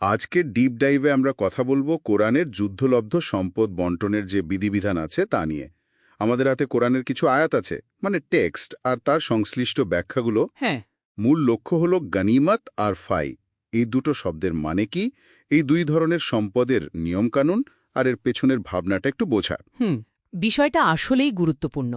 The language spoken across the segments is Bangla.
আজকের ডিপ ডাইভে আমরা কথা বলব কোরআনের যুদ্ধলব্ধ সম্পদ বন্টনের যে বিধিবিধান আছে তা নিয়ে। আমাদের হাতে কোরআনের কিছু আয়াত আছে মানে টেক্সট আর তার সংশ্লিষ্ট ব্যাখ্যাগুলো। হ্যাঁ। মূল লক্ষ্য হল গানিমাত আর ফাই। এই দুটো শব্দের মানে কি? এই দুই ধরনের সম্পদের নিয়মকানুন আর এর পেছনের ভাবনাটা একটু বোঝা। হুম বিষয়টা আসলেই গুরুত্বপূর্ণ।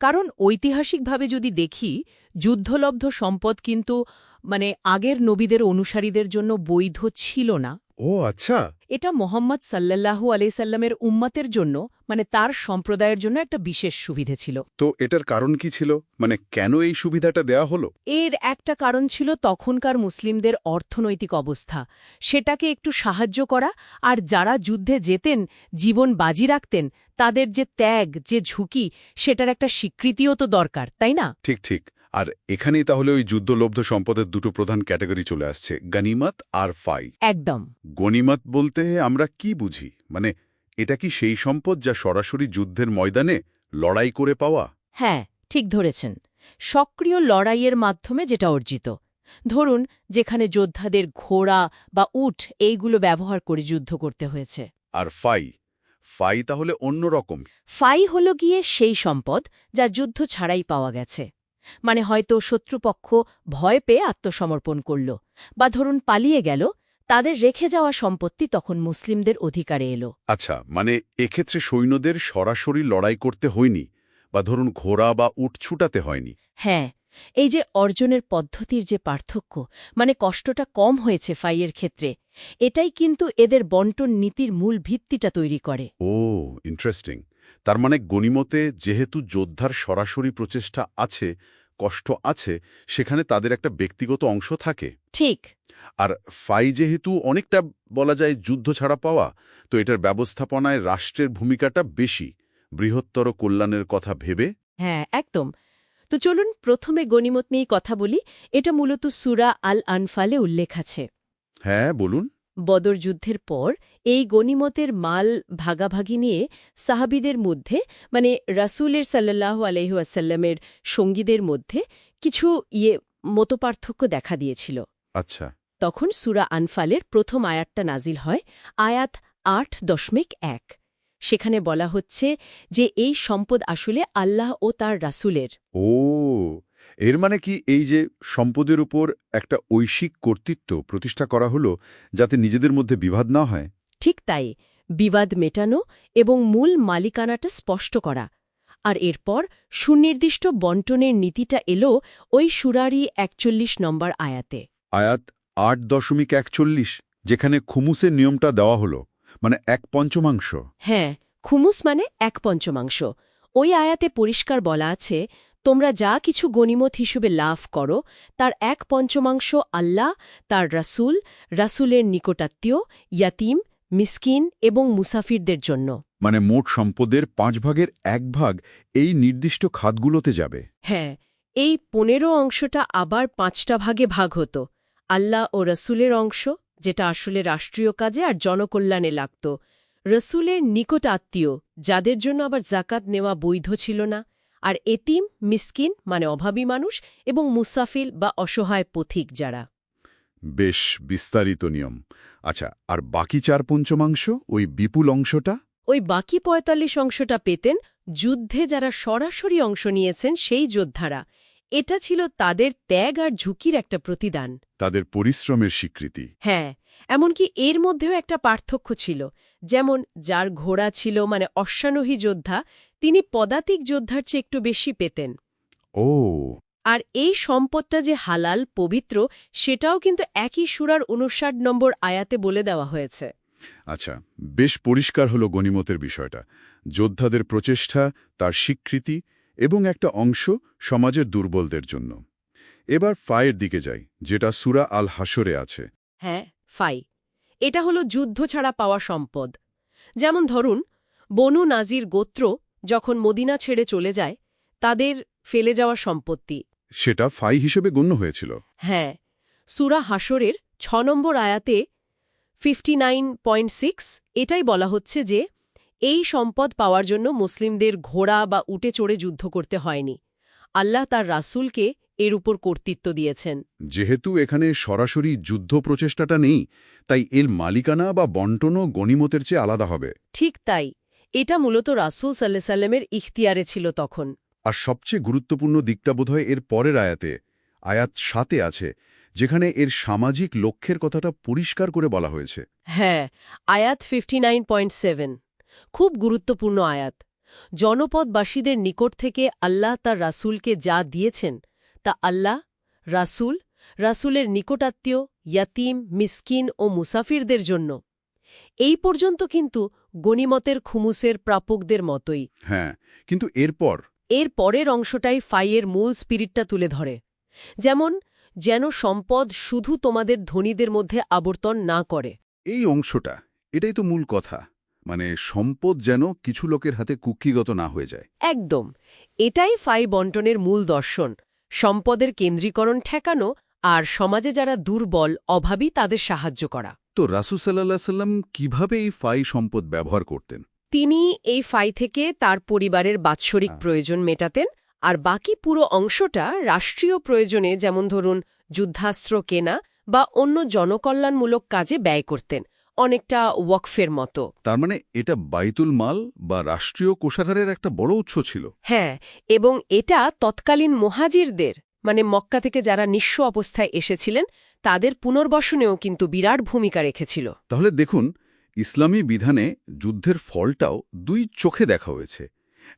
কারণ ঐতিহাসিকভাবে যদি দেখি যুদ্ধলব্ধ সম্পদ কিন্তু মানে আগের নবীদের অনুসারীদের জন্য বৈধ ছিল না। ও আচ্ছা। এটা মোহাম্মদ সাল্লাল্লাহু আলাইসাল্লামের উম্মাতের জন্য মানে তার সম্প্রদায়ের জন্য একটা বিশেষ সুবিধে ছিল। তো এটার কারণ কি ছিল? মানে কেন এই সুবিধাটা দেয়া হলো? এর একটা কারণ ছিল তখনকার মুসলিমদের অর্থনৈতিক অবস্থা। সেটাকে একটু সাহায্য করা আর যারা যুদ্ধে যেতেন জীবন বাজি রাখতেন তাদের যে ত্যাগ যে ঝুঁকি সেটার একটা স্বীকৃতিও তো দরকার তাই না? ঠিক ঠিক। আর এখানেই তাহলে ওই যুদ্ধলব্ধ সম্পদের দুটো প্রধান ক্যাটাগরি চলে আসছে গানিমাত আর ফাই। একদম। গনিমত বলতে আমরা কি বুঝি? মানে এটা কি সেই সম্পদ যা সরাসরি যুদ্ধের ময়দানে লড়াই করে পাওয়া? হ্যাঁ ঠিক ধরেছেন। সক্রিয় লড়াইয়ের মাধ্যমে যেটা অর্জিত। ধরুন যেখানে যোদ্ধাদের ঘোড়া বা উঠ এইগুলো ব্যবহার করে যুদ্ধ করতে হয়েছে। আর ফাই? ফাই তাহলে অন্য রকম। ফাই হল গিয়ে সেই সম্পদ যা যুদ্ধ ছাড়াই পাওয়া গেছে। মানে হয়তো শত্রুপক্ষ ভয় পেয়ে আত্মসমর্পণ করল বা ধরুন পালিয়ে গেল তাদের রেখে যাওয়া সম্পত্তি তখন মুসলিমদের অধিকারে এলো। আচ্ছা মানে এক্ষেত্রে সৈন্যদের সরাসরি লড়াই করতে হয়নি বা ধরুন ঘোড়া বা উট ছুটাতে হয়নি? হ্যাঁ এই যে অর্জনের পদ্ধতির যে পার্থক্য মানে কষ্টটা কম হয়েছে ফাইয়ের ক্ষেত্রে এটাই কিন্তু এদের বন্টন নীতির মূল ভিত্তিটা তৈরি করে। ও ইন্টারেস্টিং তার মানে গনিমতে যেহেতু যোদ্ধার সরাসরি প্রচেষ্টা আছে কষ্ট আছে সেখানে তাদের একটা ব্যক্তিগত অংশ থাকে। ঠিক। আর ফাই যেহেতু অনেকটা বলা যায় যুদ্ধ ছাড়া পাওয়া তো এটার ব্যবস্থাপনায় রাষ্ট্রের ভূমিকাটা বেশি। বৃহত্তর কল্যাণের কথা ভেবে। হ্যাঁ একদম। তো চলুন প্রথমে গনিমত নিয়েই কথা বলি। এটা মূলত সুরা আল আনফালে উল্লেখ আছে। হ্যাঁ বলুন। বদর যুদ্ধের পর এই গনিমতের মাল ভাগাভাগি নিয়ে সাহাবিদের মধ্যে মানে রাসূলের সাল্লাহ আলহাসাল্লামের সঙ্গীদের মধ্যে কিছু ইয়ে মতপার্থক্য দেখা দিয়েছিল। আচ্ছা। তখন সুরা আনফালের প্রথম আয়াতটা নাজিল হয় আয়াত আট দশমিক এক। সেখানে বলা হচ্ছে যে এই সম্পদ আসলে আল্লাহ ও তার রাসূলের। ও এর মানে কি এই যে সম্পদের উপর একটা ঐশিক কর্তৃত্ব প্রতিষ্ঠা করা হলো যাতে নিজেদের মধ্যে বিবাদ না হয়? ঠিক তাই। বিবাদ মেটানো এবং মূল মালিকানাটা স্পষ্ট করা। আর এরপর সুনির্দিষ্ট বন্টনের নীতিটা এলো ওই সুরারই একচল্লিশ নম্বর আয়াতে। আয়াত আট দশমিক একচল্লিশ যেখানে খুমুসের নিয়মটা দেওয়া হলো মানে এক পঞ্চমাংশ। হ্যাঁ খুমুস মানে এক পঞ্চমাংশ। ওই আয়াতে পরিষ্কার বলা আছে তোমরা যা কিছু গনিমত হিসেবে লাভ করো তার এক পঞ্চমাংশ আল্লাহ তার রাসূল রাসূলের নিকটাত্মীয় ইয়াতিম মিসকিন এবং মুসাফিরদের জন্য। মানে মোট সম্পদের পাঁচ ভাগের এক ভাগ এই নির্দিষ্ট খাতগুলোতে যাবে। হ্যাঁ এই পনেরো অংশটা আবার পাঁচটা ভাগে ভাগ হতো। আল্লাহ ও রসুলের অংশ যেটা আসলে রাষ্ট্রীয় কাজে আর জনকল্যাণে লাগত। রসুলের নিকট আত্মীয় যাদের জন্য আবার জাকাত নেওয়া বৈধ ছিল না। আর এতিম মিসকিন মানে অভাবী মানুষ এবং মুসাফিল বা অসহায় পথিক যারা। বেশ বিস্তারিত নিয়ম। আচ্ছা আর বাকি চার পঞ্চমাংশ ওই বিপুল অংশটা? ওই বাকি পঁয়তাল্লিশ অংশটা পেতেন যুদ্ধে যারা সরাসরি অংশ নিয়েছেন সেই যোদ্ধারা। এটা ছিল তাদের ত্যাগ আর ঝুঁকির একটা প্রতিদান। তাদের পরিশ্রমের স্বীকৃতি। হ্যাঁ এমনকি এর মধ্যেও একটা পার্থক্য ছিল। যেমন যার ঘোড়া ছিল মানে অশ্বারোহী যোদ্ধা তিনি পদাতিক যোদ্ধার চেয়ে একটু বেশি পেতেন। ও। আর এই সম্পদটা যে হালাল পবিত্র সেটাও কিন্তু একই সুরার উনষাট নম্বর আয়াতে বলে দেওয়া হয়েছে। আচ্ছা বেশ পরিষ্কার হলো গনিমতের বিষয়টা। যোদ্ধাদের প্রচেষ্টা তার স্বীকৃতি এবং একটা অংশ সমাজের দুর্বলদের জন্য। এবার ফায়ের দিকে যাই যেটা সুরা আল হাসরে আছে। হ্যাঁ ফাই। এটা হলো যুদ্ধ ছাড়া পাওয়া সম্পদ। যেমন ধরুন বনু নাজির গোত্র যখন মদিনা ছেড়ে চলে যায় তাদের ফেলে যাওয়া সম্পত্তি। সেটা ফাই হিসেবে গণ্য হয়েছিল। হ্যাঁ সুরা হাসরের ছ নম্বর আয়াতে ফিফটি এটাই বলা হচ্ছে যে এই সম্পদ পাওয়ার জন্য মুসলিমদের ঘোড়া বা উটে চড়ে যুদ্ধ করতে হয়নি। আল্লাহ তার রাসূলকে এর উপর কর্তৃত্ব দিয়েছেন। যেহেতু এখানে সরাসরি যুদ্ধ প্রচেষ্টাটা নেই তাই এর মালিকানা বা বন্টনও গণিমতের চেয়ে আলাদা হবে। ঠিক তাই। এটা মূলত রাসুল সাল্লাহ সাল্লামের ইখতিয়ারে ছিল তখন। আর সবচেয়ে গুরুত্বপূর্ণ দিকটা বোধহয় এর পরের আয়াতে আয়াত সাতে আছে যেখানে এর সামাজিক লক্ষ্যের কথাটা পরিষ্কার করে বলা হয়েছে। হ্যাঁ আয়াত ফিফটি খুব গুরুত্বপূর্ণ আয়াত। জনপদবাসীদের নিকট থেকে আল্লাহ তার রাসূলকে যা দিয়েছেন তা আল্লাহ রাসূল রাসূলের নিকটাত্মীয় ইয়াতিম মিসকিন ও মুসাফিরদের জন্য। এই পর্যন্ত কিন্তু গণিমতের খুমুসের প্রাপকদের মতোই। হ্যাঁ কিন্তু এরপর? এর পরের অংশটাই ফাইয়ের মূল স্পিরিটটা তুলে ধরে। যেমন যেন সম্পদ শুধু তোমাদের ধনীদের মধ্যে আবর্তন না করে। এই অংশটা এটাই তো মূল কথা। মানে সম্পদ যেন কিছু লোকের হাতে কুক্ষিগত না হয়ে যায়। একদম। এটাই ফাই বন্টনের মূল দর্শন। সম্পদের কেন্দ্রীকরণ ঠেকানো আর সমাজে যারা দুর্বল অভাবী তাদের সাহায্য করা। তো রাসুসাল্লাহ সাল্লাম কীভাবে এই ফাই সম্পদ ব্যবহার করতেন? তিনি এই ফাই থেকে তার পরিবারের বাৎসরিক প্রয়োজন মেটাতেন আর বাকি পুরো অংশটা রাষ্ট্রীয় প্রয়োজনে যেমন ধরুন যুদ্ধাস্ত্র কেনা বা অন্য জনকল্যাণমূলক কাজে ব্যয় করতেন। অনেকটা ওয়াকফের মতো। তার মানে এটা বাইতুল মাল বা রাষ্ট্রীয় কোষাগারের একটা বড় উৎস ছিল। হ্যাঁ এবং এটা তৎকালীন মহাজিরদের মানে মক্কা থেকে যারা নিঃস্ব অবস্থায় এসেছিলেন তাদের পুনর্বাসনেও কিন্তু বিরাট ভূমিকা রেখেছিল। তাহলে দেখুন ইসলামী বিধানে যুদ্ধের ফলটাও দুই চোখে দেখা হয়েছে।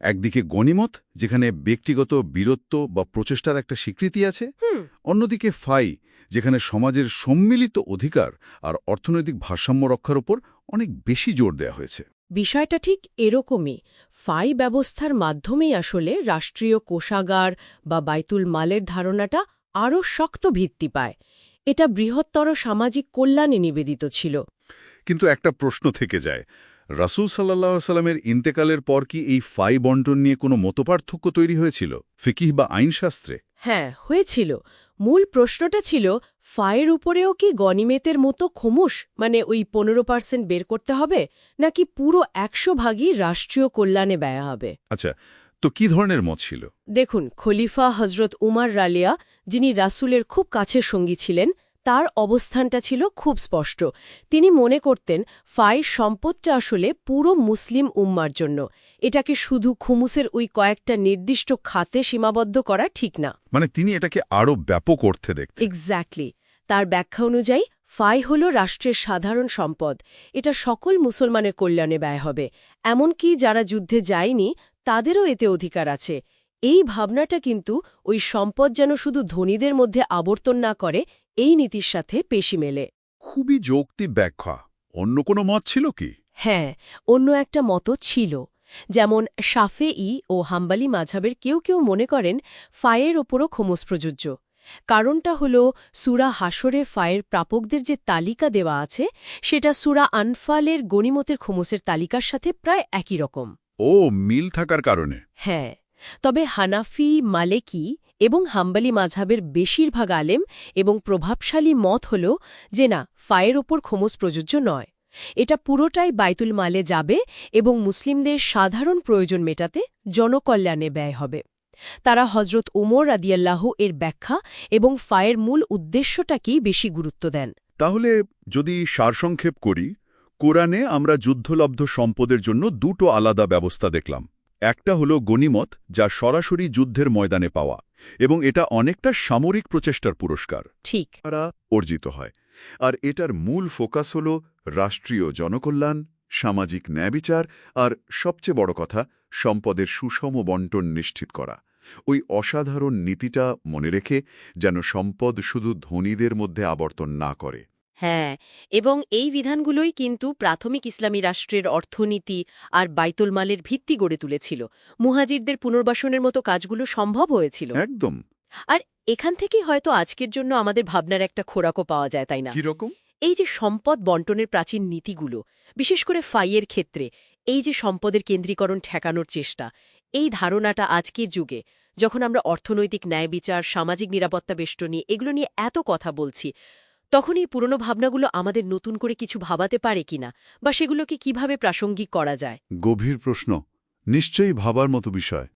একদিকে গণিমত যেখানে ব্যক্তিগত বীরত্ব বা প্রচেষ্টার একটা স্বীকৃতি আছে অন্যদিকে ফাই যেখানে সমাজের সম্মিলিত অধিকার আর অর্থনৈতিক ভারসাম্য রক্ষার ওপর অনেক বেশি জোর দেওয়া হয়েছে। বিষয়টা ঠিক এরকমই। ফাই ব্যবস্থার মাধ্যমেই আসলে রাষ্ট্রীয় কোষাগার বা বাইতুল মালের ধারণাটা আরও শক্ত ভিত্তি পায়। এটা বৃহত্তর সামাজিক কল্যাণে নিবেদিত ছিল। কিন্তু একটা প্রশ্ন থেকে যায় রাসুল সাল্লাহ সাল্লামের ইন্তেকালের পর কি এই ফাই বন্টন নিয়ে কোনো মতপার্থক্য তৈরি হয়েছিল? ফিকিহ বা আইনশাস্ত্রে? হ্যাঁ হয়েছিল। মূল প্রশ্নটা ছিল ফায়ের উপরেও কি গনিমেতের মতো খমুস মানে ওই পনেরো পার্সেন্ট বের করতে হবে নাকি পুরো একশো ভাগই রাষ্ট্রীয় কল্যাণে ব্যয় হবে? আচ্ছা তো কি ধরনের মত ছিল? দেখুন খলিফা হজরত উমার রালিয়া যিনি রাসূলের খুব কাছের সঙ্গী ছিলেন তার অবস্থানটা ছিল খুব স্পষ্ট। তিনি মনে করতেন ফাই সম্পদটা আসলে পুরো মুসলিম উম্মার জন্য। এটাকে শুধু খুমুসের ওই কয়েকটা নির্দিষ্ট খাতে সীমাবদ্ধ করা ঠিক না। মানে তিনি এটাকে আরও ব্যাপক অর্থে দেখতেন। এক্স্যাক্টলি তার ব্যাখ্যা অনুযায়ী ফাই হল রাষ্ট্রের সাধারণ সম্পদ। এটা সকল মুসলমানের কল্যাণে ব্যয় হবে। এমনকি যারা যুদ্ধে যায়নি তাদেরও এতে অধিকার আছে। এই ভাবনাটা কিন্তু ওই সম্পদ যেন শুধু ধনীদের মধ্যে আবর্তন না করে এই নীতির সাথে পেশি মেলে। খুবই যৌক্তিক ব্যাখ্যা। অন্য কোনো মত ছিল কি? হ্যাঁ অন্য একটা মতো ছিল। যেমন সাফে ই ও হাম্বালি মাঝাবের কেউ কেউ মনে করেন ফায়ের ওপরও খোমস প্রযোজ্য। কারণটা হল সুরা হাসরে ফায়ের প্রাপকদের যে তালিকা দেওয়া আছে সেটা সুরা আনফালের গণিমতের খোমসের তালিকার সাথে প্রায় একই রকম। ও মিল থাকার কারণে। হ্যাঁ তবে হানাফি মালেকি এবং হাম্বালি মাঝাবের বেশিরভাগ আলেম এবং প্রভাবশালী মত হল যে না, ফায়ের ওপর খোমস প্রযোজ্য নয়। এটা পুরোটাই বাইতুল মালে যাবে এবং মুসলিমদের সাধারণ প্রয়োজন মেটাতে জনকল্যাণে ব্যয় হবে। তারা হজরত ওমর রাদিয়াল্লাহ এর ব্যাখ্যা এবং ফায়ের মূল উদ্দেশ্যটাকেই বেশি গুরুত্ব দেন। তাহলে যদি সারসংক্ষেপ করি, কোরআনে আমরা যুদ্ধলব্ধ সম্পদের জন্য দুটো আলাদা ব্যবস্থা দেখলাম। একটা হলো গণিমত যা সরাসরি যুদ্ধের ময়দানে পাওয়া এবং এটা অনেকটা সামরিক প্রচেষ্টার পুরস্কার। ঠিক। অর্জিত হয়। আর এটার মূল ফোকাস হল রাষ্ট্রীয় জনকল্যাণ সামাজিক ন্যায়বিচার আর সবচেয়ে বড় কথা সম্পদের সুষম বন্টন নিশ্চিত করা। ওই অসাধারণ নীতিটা মনে রেখে যেন সম্পদ শুধু ধনীদের মধ্যে আবর্তন না করে। হ্যাঁ এবং এই বিধানগুলোই কিন্তু প্রাথমিক ইসলামী রাষ্ট্রের অর্থনীতি আর বাইতুল মালের ভিত্তি গড়ে তুলেছিল। মুহাজিরদের পুনর্বাসনের মতো কাজগুলো সম্ভব হয়েছিল। একদম। আর এখান থেকেই হয়তো আজকের জন্য আমাদের ভাবনার একটা খোরাকও পাওয়া যায় তাই না? কীরকম এই যে সম্পদ বন্টনের প্রাচীন নীতিগুলো বিশেষ করে ফাইয়ের ক্ষেত্রে এই যে সম্পদের কেন্দ্রীকরণ ঠেকানোর চেষ্টা এই ধারণাটা আজকের যুগে যখন আমরা অর্থনৈতিক ন্যায় বিচার সামাজিক নিরাপত্তা বেষ্টনী এগুলো নিয়ে এত কথা বলছি তখন এই পুরনো ভাবনাগুলো আমাদের নতুন করে কিছু ভাবাতে পারে কিনা বা সেগুলোকে কীভাবে প্রাসঙ্গিক করা যায়? গভীর প্রশ্ন। নিশ্চয়ই ভাবার মতো বিষয়।